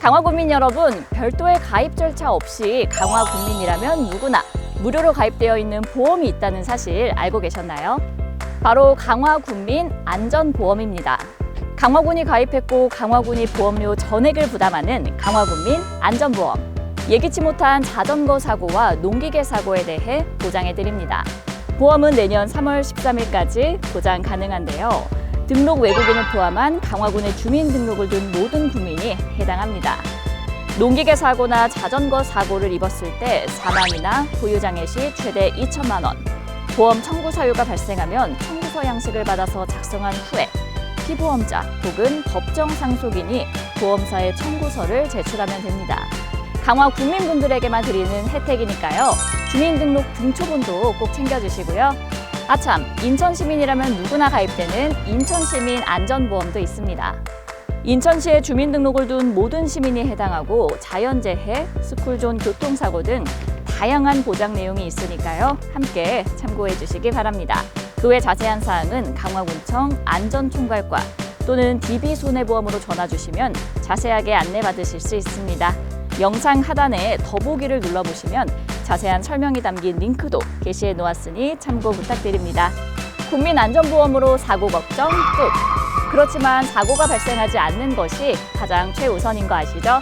강화군민 여러분, 별도의 가입 절차 없이 강화군민이라면 누구나 무료로 가입되어 있는 보험이 있다는 사실 알고 계셨나요? 바로 강화군민 안전보험입니다. 강화군이 가입했고 강화군이 보험료 전액을 부담하는 강화군민 안전보험. 예기치 못한 자전거 사고와 농기계 사고에 대해 보장해 드립니다. 보험은 내년 3월 13일까지 보장 가능한데요. 등록 외국인을 포함한 강화군의 주민 등록을 둔 모든 국민이 해당합니다. 농기계 사고나 자전거 사고를 입었을 때 사망이나 고유장애 시 최대 2천만 원, 보험 청구 사유가 발생하면 청구서 양식을 받아서 작성한 후에 피보험자 혹은 법정 상속인이 보험사에 청구서를 제출하면 됩니다. 강화 국민분들에게만 드리는 혜택이니까요. 주민등록 등초본도 꼭 챙겨주시고요. 아참, 인천 시민이라면 누구나 가입되는 인천시민 안전보험도 있습니다. 인천시에 주민등록을 둔 모든 시민이 해당하고 자연재해, 스쿨존 교통사고 등 다양한 보장 내용이 있으니까요. 함께 참고해 주시기 바랍니다. 그 외 자세한 사항은 강화군청 안전총괄과 또는 DB손해보험으로 전화 주시면 자세하게 안내받으실 수 있습니다. 영상 하단에 더보기를 눌러보시면 자세한 설명이 담긴 링크도 게시해 놓았으니 참고 부탁드립니다. 국민안전보험으로 사고 걱정 끝! 그렇지만 사고가 발생하지 않는 것이 가장 최우선인 거 아시죠?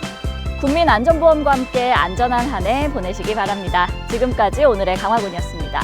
국민안전보험과 함께 안전한 한 해 보내시기 바랍니다. 지금까지 오늘의 강화군이었습니다.